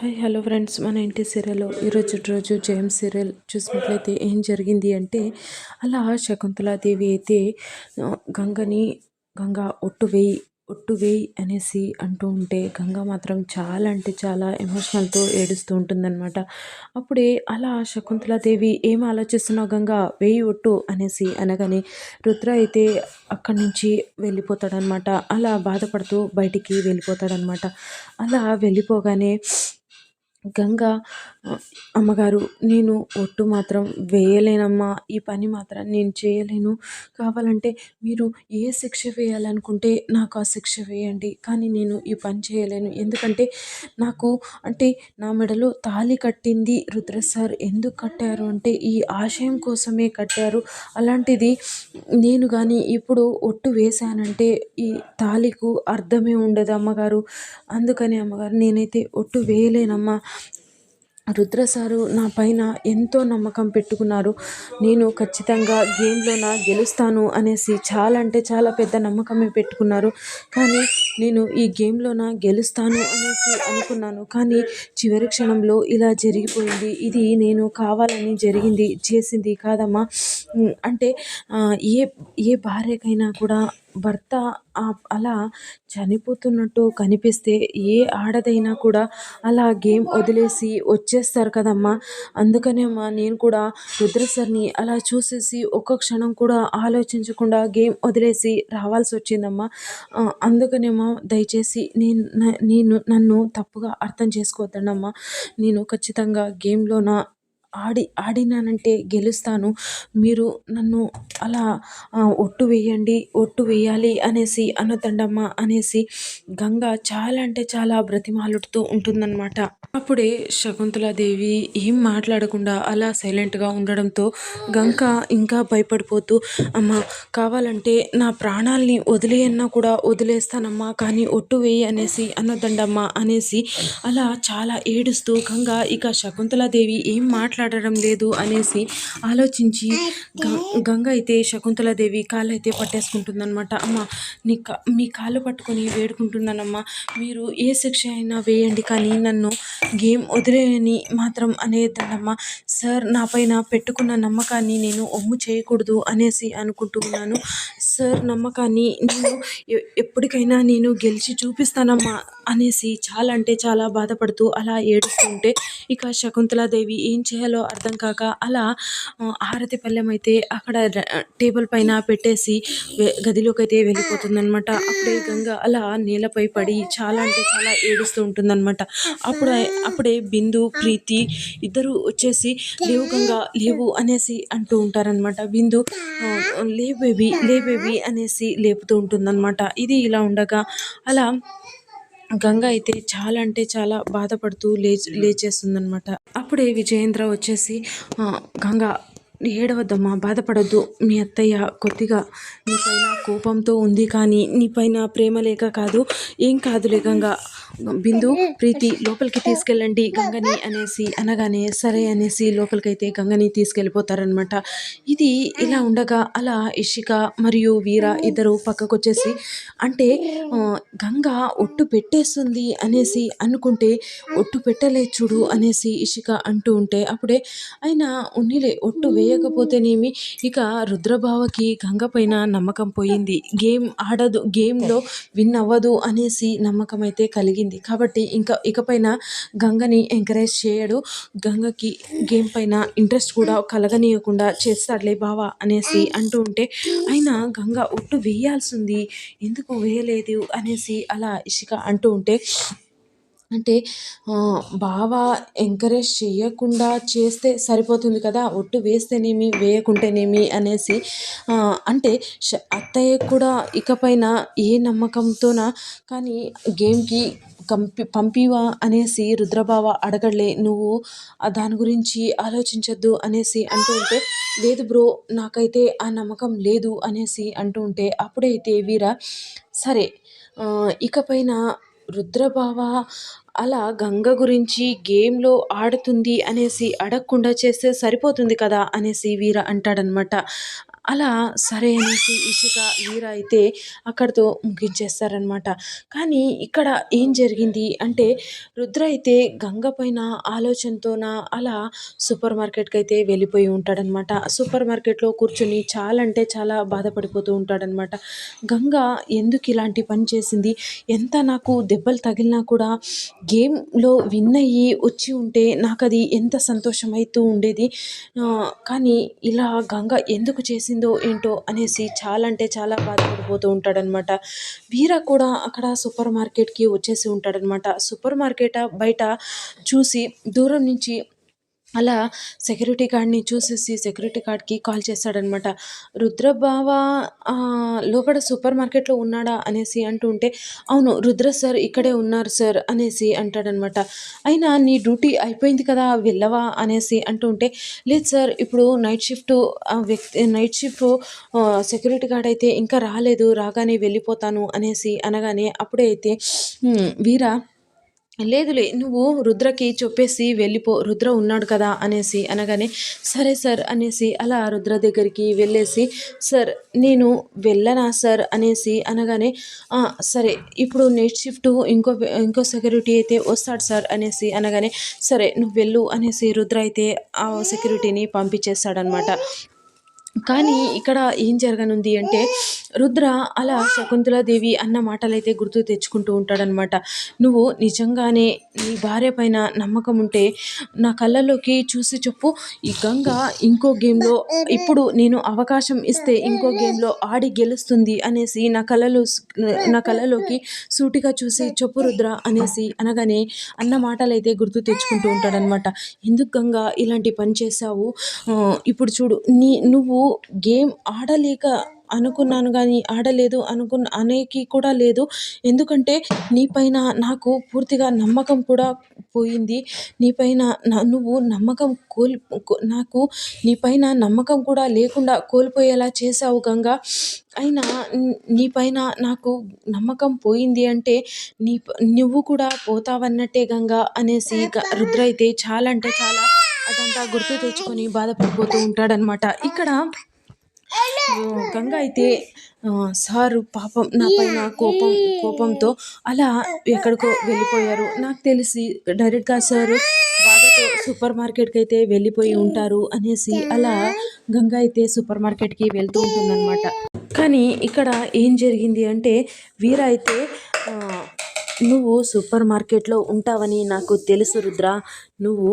Hi hello friends. మన ఇంటి సీరియల్లో ఈరోజు రోజు జేమ్స్ సీరియల్ చూసినట్లయితే ఏం జరిగింది అంటే అలా శకుంతలాదేవి అయితే గంగని గంగ ఒట్టు వేయి ఒట్టు వేయి అనేసి అంటూ ఉంటే గంగ మాత్రం చాలా అంటే చాలా ఎమోషనల్తో ఏడుస్తూ ఉంటుందన్నమాట. అప్పుడే అలా శకుంతలాదేవి ఏం ఆలోచిస్తున్నావు గంగ? వేయి ఒట్టు అనేసి అనగానే రుద్ర అయితే అక్కడి నుంచి వెళ్ళిపోతాడనమాట అలా బాధపడుతూ బయటికి వెళ్ళిపోతాడనమాట అలా వెళ్ళిపోగానే గంగా అమ్మగారు నేను ఒట్టు మాత్రం వేయలేనమ్మా. ఈ పని మాత్రం నేను చేయలేను. కావాలంటే మీరు ఏ శిక్ష వేయాలనుకుంటే నాకు ఆ శిక్ష వేయండి. కానీ నేను ఈ పని చేయలేను. ఎందుకంటే నాకు అంటే నా మెడలో తాళి కట్టింది రుద్ర సార్. ఎందుకు కట్టారు? అంటే ఈ ఆశయం కోసమే కట్టారు. అలాంటిది నేను కానీ ఇప్పుడు ఒట్టు వేశానంటే ఈ తాళికు అర్థమే ఉండదు అమ్మగారు. అందుకని అమ్మగారు నేనైతే ఒట్టు వేయలేనమ్మా. రుద్ర సారు నా పైన ఎంతో నమ్మకం పెట్టుకున్నారు. నేను ఖచ్చితంగా గేమ్లోన గెలుస్తాను అనేసి చాలా అంటే చాలా పెద్ద నమ్మకమే పెట్టుకున్నారు. కానీ నేను ఈ గేమ్లోన గెలుస్తాను అనేసి అనుకున్నాను. కానీ చివరి క్షణంలో ఇలా జరిగిపోయింది. ఇది నేను కావాలని జరిగింది చేసింది కాదమ్మా. అంటే ఏ ఏ భార్యకైనా కూడా భర్త అలా చనిపోతున్నట్టు కనిపిస్తే ఏ ఆడదైనా కూడా అలా గేమ్ వదిలేసి వచ్చేస్తారు కదమ్మా. అందుకనే అమ్మా నేను కూడా రుద్ర సార్ని అలా చూసేసి ఒక్క క్షణం కూడా ఆలోచించకుండా గేమ్ వదిలేసి రావాల్సి వచ్చిందమ్మా. అందుకనేమో దయచేసి నేను నేను నన్ను తప్పుగా అర్థం చేసుకోవద్దనమ్మా నేను ఖచ్చితంగా గేమ్లోన ఆడి ఆడినానంటే గెలుస్తాను. మీరు నన్ను అలా ఒట్టు వేయండి ఒట్టు వేయాలి అనేసి అనొద్దండమ్మా అనేసి గంగ చాలా అంటే చాలా బ్రతిమాలుడుతూ ఉంటుందన్నమాట. అప్పుడే శకుంతలాదేవి ఏం మాట్లాడకుండా అలా సైలెంట్గా ఉండడంతో గంక ఇంకా భయపడిపోతూ అమ్మ కావాలంటే నా ప్రాణాల్ని వదిలేయన్నా కూడా వదిలేస్తానమ్మా కానీ ఒట్టు వేయి అనేసి అనొద్దండమ్మా అనేసి అలా చాలా ఏడుస్తూ గంగ ఇక శకుంతలాదేవి ఏం మాట్లాడడం లేదు అనేసి ఆలోచించి గంగ అయితే శకుంతలాదేవి కాళ్ళు అయితే పట్టేసుకుంటుందన్నమాట. అమ్మ నీ కా మీ కాళ్ళు పట్టుకొని వేడుకుంటున్నానమ్మా. మీరు ఏ శిక్ష అయినా వేయండి కానీ నన్ను గేమ్ వదిలేయని మాత్రం అనేద్దమ్మా సార్ నా పైన పెట్టుకున్న నమ్మకాన్ని నేను ఒమ్ము చేయకూడదు అనేసి అనుకుంటూ ఉన్నాను. సార్ నమ్మకాన్ని నేను ఎప్పటికైనా నేను గెలిచి చూపిస్తానమ్మా. అనేసి చాలా అంటే చాలా బాధపడుతూ అలా ఏడుస్తుంటే ఇక శకుంతలాదేవి ఏం చేయాలో అర్థం కాక అలా హారతి పళ్ళెం అయితే అక్కడ టేబుల్ పైన పెట్టేసి గదిలోకి అయితే వెళ్ళిపోతుందనమాట అప్పుడే గంగ అలా నేలపై పడి చాలా అంటే చాలా ఏడుస్తూ ఉంటుందన్నమాట. అప్పుడు అప్పుడే బిందు ప్రీతి ఇద్దరు వచ్చేసి లేవు గంగ లేవు అనేసి అంటూ ఉంటారనమాట బిందు లే బేబీ లే బేబీ అనేసి లేపుతూ ఉంటుందన్నమాట. ఇది ఇలా ఉండగా అలా గంగ అయితే చాలా అంటే చాలా బాధపడుతూ లేచి లేచేస్తుందనమాట అప్పుడే విజయేంద్ర వచ్చేసి గంగ ఏడవద్దమ్మా బాధపడద్దు. మీ అత్తయ్య కొద్దిగా నీపైన కోపంతో ఉంది కానీ నీపైన ప్రేమ లేక కాదు ఏం కాదులే గంగ బిందు ప్రీతి లోపలికి తీసుకెళ్ళండి గంగని అనేసి అనగానే సరే అనేసి లోపలికైతే గంగని తీసుకెళ్ళిపోతారనమాట ఇది ఇలా ఉండగా అలా ఇషిక మరియు వీర ఇద్దరు పక్కకొచ్చేసి అంటే గంగ ఒట్టు పెట్టేస్తుంది అనేసి అనుకుంటే ఒట్టు పెట్టలే చూడు అనేసి ఇషిక అంటూ ఉంటే అప్పుడే ఆయన ఉన్నిలే ఒట్టు వే చేయకపోతేనేమి ఇక రుద్రభావకి గంగ పైన నమ్మకం పోయింది. గేమ్ ఆడదు. గేమ్లో విన్ అవ్వదు అనేసి నమ్మకం అయితే కలిగింది. కాబట్టి ఇంకా ఇకపైన గంగని ఎంకరేజ్ చేయడు. గంగకి గేమ్ పైన ఇంట్రెస్ట్ కూడా కలగనీయకుండా చేస్తాడులే బావా అనేసి అంటూ ఉంటే అయినా గంగ ఒట్టు వేయాల్సింది. ఎందుకు వేయలేదు అనేసి అలా ఇషిక అంటూ ఉంటే అంటే బాగా ఎంకరేజ్ చేయకుండా చేస్తే సరిపోతుంది కదా ఒట్టు వేస్తేనేమి వేయకుంటేనేమి అనేసి అంటే అత్తయ్య కూడా ఇకపైన ఏ నమ్మకంతోన కానీ గేమ్కి కంపి పంపివా అనేసి రుద్రబావ అడగలే నువ్వు దాని గురించి ఆలోచించొద్దు అనేసి అంటూ ఉంటే లేదు బ్రో నాకైతే ఆ నమ్మకం లేదు అనేసి అంటూ ఉంటే అప్పుడైతే వీర సరే ఇకపైన రుద్రబావ అలా గంగ గురించి గేమ్లో ఆడుతుంది అనేసి అడగకుండా చేస్తే సరిపోతుంది కదా అనేసి వీర అంటాడనమాట అలా సరే అనేసి ఇషిక వీర అయితే అక్కడితో ముగించేస్తారనమాట కానీ ఇక్కడ ఏం జరిగింది అంటే రుద్ర అయితే గంగ పైన ఆలోచనతోన అలా సూపర్ మార్కెట్కి అయితే వెళ్ళిపోయి ఉంటాడనమాట సూపర్ మార్కెట్లో కూర్చొని చాలా అంటే చాలా బాధపడిపోతూ ఉంటాడనమాట గంగ ఎందుకు ఇలాంటి పని చేసింది? ఎంత నాకు దెబ్బలు తగిలినా కూడా గేమ్లో విన్ అయ్యి వచ్చి ఉంటే నాకు అది ఎంత సంతోషం అవుతూ ఉండేది కానీ ఇలా గంగ ఎందుకు చేసింది? ఏంటో అనేసి చాలా అంటే చాలా బాధపడిపోతూ ఉంటాడనమాట వీర కూడా అక్కడ సూపర్ మార్కెట్కి వచ్చేసి ఉంటాడనమాట సూపర్ మార్కెట్ బయట చూసి దూరం నుంచి అలా సెక్యూరిటీ గార్డ్ని చూసేసి సెక్యూరిటీ గార్డ్కి కాల్ చేస్తాడనమాట రుద్రబావ లోపల సూపర్ మార్కెట్లో ఉన్నాడా అనేసి అంటూ ఉంటే అవును రుద్ర సార్ ఇక్కడే ఉన్నారు సార్ అనేసి అంటాడనమాట అయినా నీ డ్యూటీ అయిపోయింది కదా వెళ్ళవా అనేసి అంటూ ఉంటే లేదు సార్ ఇప్పుడు నైట్ షిఫ్ట్ వ్యక్తి నైట్ షిఫ్ట్ సెక్యూరిటీ గార్డ్ అయితే ఇంకా రాలేదు రాగానే వెళ్ళిపోతాను అనేసి అనగానే అప్పుడే అయితే వీరా లేదులే నువ్వు రుద్రకి చెప్పేసి వెళ్ళిపో రుద్ర ఉన్నాడు కదా అనేసి అనగానే సరే సార్ అనేసి అలా రుద్ర దగ్గరికి వెళ్ళేసి సార్ నేను వెళ్ళనా సార్ అనేసి అనగానే సరే ఇప్పుడు నెక్స్ట్ షిఫ్ట్ ఇంకో ఇంకో సెక్యూరిటీ అయితే వస్తాడు సార్ అనేసి అనగానే సరే నువ్వు వెళ్ళు అనేసి రుద్ర అయితే ఆ సెక్యూరిటీని పంపించేస్తాడనమాట కానీ ఇక్కడ ఏం జరగనుంది అంటే రుద్ర అలా శకుంతలాదేవి అన్న మాటలైతే గుర్తు తెచ్చుకుంటూ ఉంటాడనమాట నువ్వు నిజంగానే నీ భార్య పైన నమ్మకం ఉంటే నా కళ్ళలోకి చూసి చెప్పు. ఈ గంగ ఇంకో గేమ్లో ఇప్పుడు నేను అవకాశం ఇస్తే ఇంకో గేమ్లో ఆడి గెలుస్తుంది అనేసి నా కళ్ళలో నా కళ్ళలోకి సూటిగా చూసి చెప్పు రుద్ర అనేసి అనగానే అన్న మాటలైతే గుర్తు తెచ్చుకుంటూ ఉంటాడనమాట ఎందుకు గంగా ఇలాంటి పని చేశావు? ఇప్పుడు చూడు నీ నువ్వు గేమ్ ఆడలేక అనుకున్నాను కానీ ఆడలేదు అనుకున్న అనేకి కూడా లేదు. ఎందుకంటే నీ పైన నాకు పూర్తిగా నమ్మకం కూడా పోయింది. నీ పైన నువ్వు నమ్మకం కోల్ నాకు నీ పైన నమ్మకం కూడా లేకుండా కోల్పోయేలా చేసావు గంగా. అయినా నీపైన నీ పైన నాకు నమ్మకం పోయింది అంటే నీ నువ్వు కూడా పోతావన్నట్టే గంగా అనేసి రుద్ర అయితే చాలా అంటే చాలా అదంతా గుర్తు తెచ్చుకొని బాధపడిపోతూ ఉంటాడనమాట. ఇక్కడ గంగా గంగ అయితే సారు పాపం నా పైన కోపం కోపంతో అలా ఎక్కడికో వెళ్ళిపోయారు. నాకు తెలిసి డైరెక్ట్గా సారు బాధతో సూపర్ మార్కెట్కి అయితే వెళ్ళిపోయి ఉంటారు అనేసి అలా గంగ అయితే సూపర్ మార్కెట్కి వెళ్తూ ఉంటుందన్నమాట. కానీ ఇక్కడ ఏం జరిగింది అంటే వీర అయితే నువ్వు సూపర్ మార్కెట్లో ఉంటావని నాకు తెలుసు రుద్ర. నువ్వు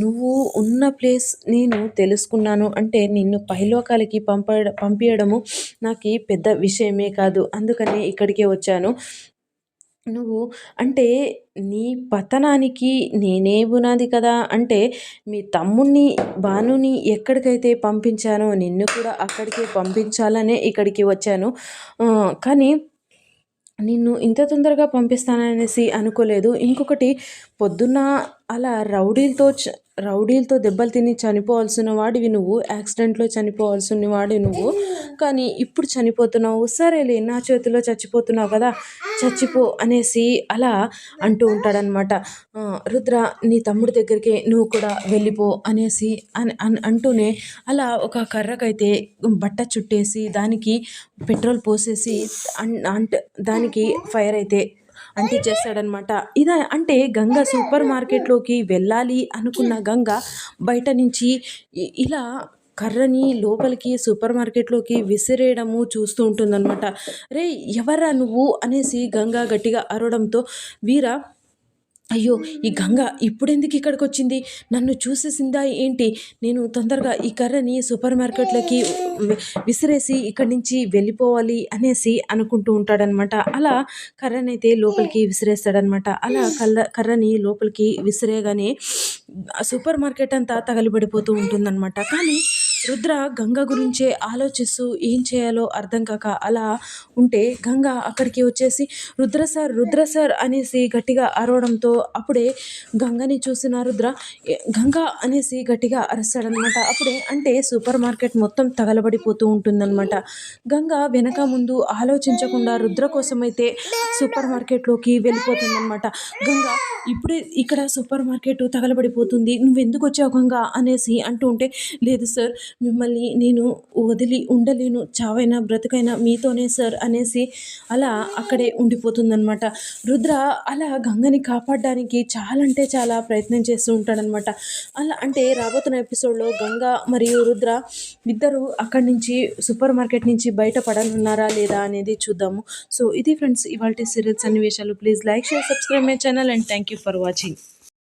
నువ్వు ఉన్న ప్లేస్ నేను తెలుసుకున్నాను. అంటే నిన్ను పైలోకాలకి పంప పంపించడము నాకు పెద్ద విషయమే కాదు. అందుకనే ఇక్కడికే వచ్చాను. నువ్వు అంటే నీ పతనానికి నేనే బునాది కదా? అంటే మీ తమ్ముణ్ణి బానుని ఎక్కడికైతే పంపించానో నిన్ను కూడా అక్కడికే పంపించాలనే ఇక్కడికి వచ్చాను. కానీ నిన్ను ఇంత తొందరగా పంపిస్తాననేసి అనుకోలేదు. ఇంకొకటి పొద్దున్న అలా రౌడీలతో చ- రౌడీలతో దెబ్బలు తిని చనిపోవాల్సిన వాడివి నువ్వు యాక్సిడెంట్లో చనిపోవాల్సిన వాడివి నువ్వు. కానీ ఇప్పుడు చనిపోతున్నావు. సరేలే నా చేతిలో చచ్చిపోతున్నావు కదా చచ్చిపో అనేసి అలా అంటూ ఉంటాడనమాట రుద్ర నీ తమ్ముడి దగ్గరికి నువ్వు కూడా వెళ్ళిపో అనేసి అని అన్- అంటూనే అలా ఒక కర్రకైతే బట్ట చుట్టేసి దానికి పెట్రోల్ పోసేసి అన్ అంటే దానికి ఫైర్ అయితే అంటించేస్తాడనమాట ఇదా అంటే గంగ సూపర్ మార్కెట్లోకి వెళ్ళాలి అనుకున్న గంగ బయట నుంచి ఇలా కర్రని లోపలికి సూపర్ మార్కెట్లోకి విసిరేయడము చూస్తూ ఉంటుందన్నమాట. రే ఎవరా నువ్వు? అనేసి గంగ గట్టిగా అరవడంతో వీర అయ్యో ఈ గంగ ఇప్పుడెందుకు ఇక్కడికి వచ్చింది నన్ను చూసేసిందా ఏంటి? నేను తొందరగా ఈ కర్రని సూపర్ మార్కెట్లోకి విసిరేసి ఇక్కడి నుంచి వెళ్ళిపోవాలి అనేసి అనుకుంటూ ఉంటాడనమాట. అలా కర్రనైతే లోపలికి విసిరేస్తాడనమాట. అలా కల్ల కర్రని లోపలికి విసిరేగానే సూపర్ మార్కెట్ అంతా తగలిబడిపోతూ ఉంటుందన్నమాట కానీ రుద్ర గంగ గురించే ఆలోచిస్తూ ఏం చేయాలో అర్థం కాక అలా ఉంటే గంగ అక్కడికి వచ్చేసి రుద్ర సార్ రుద్ర సార్ అనేసి గట్టిగా అరవడంతో అప్పుడే గంగని చూసిన రుద్ర గంగ అనేసి గట్టిగా అరుస్తాడనమాట. అప్పుడే అంటే సూపర్ మార్కెట్ మొత్తం తగలబడిపోతూ ఉంటుందన్నమాట గంగ వెనక ముందు ఆలోచించకుండా రుద్ర కోసమైతే సూపర్ మార్కెట్లోకి వెళ్ళిపోతుందన్నమాట గంగ ఇప్పుడే ఇక్కడ సూపర్ మార్కెట్ తగలబడిపోతుంది. నువ్వు ఎందుకు వచ్చావు గంగ? అనేసి అంటూ ఉంటే లేదు సార్ మిమ్మల్ని నేను వదిలి ఉండలేను చావైనా బ్రతుకైనా మీతోనే సార్ అనేసి అలా అక్కడే ఉండిపోతుందనమాట రుద్ర అలా గంగని కాపాడడానికి చాలా అంటే చాలా ప్రయత్నం చేస్తూ ఉంటాడనమాట అలా అంటే రాబోతున్న ఎపిసోడ్లో గంగ మరియు రుద్ర ఇద్దరు అక్కడి నుంచి సూపర్ మార్కెట్ నుంచి బయటపడనున్నారా లేదా అనేది చూద్దాము. సో ఇది ఫ్రెండ్స్ ఇవాళ సీరియల్స్ సన్నివేశాలు. Please like share subscribe my channel and thank you for watching.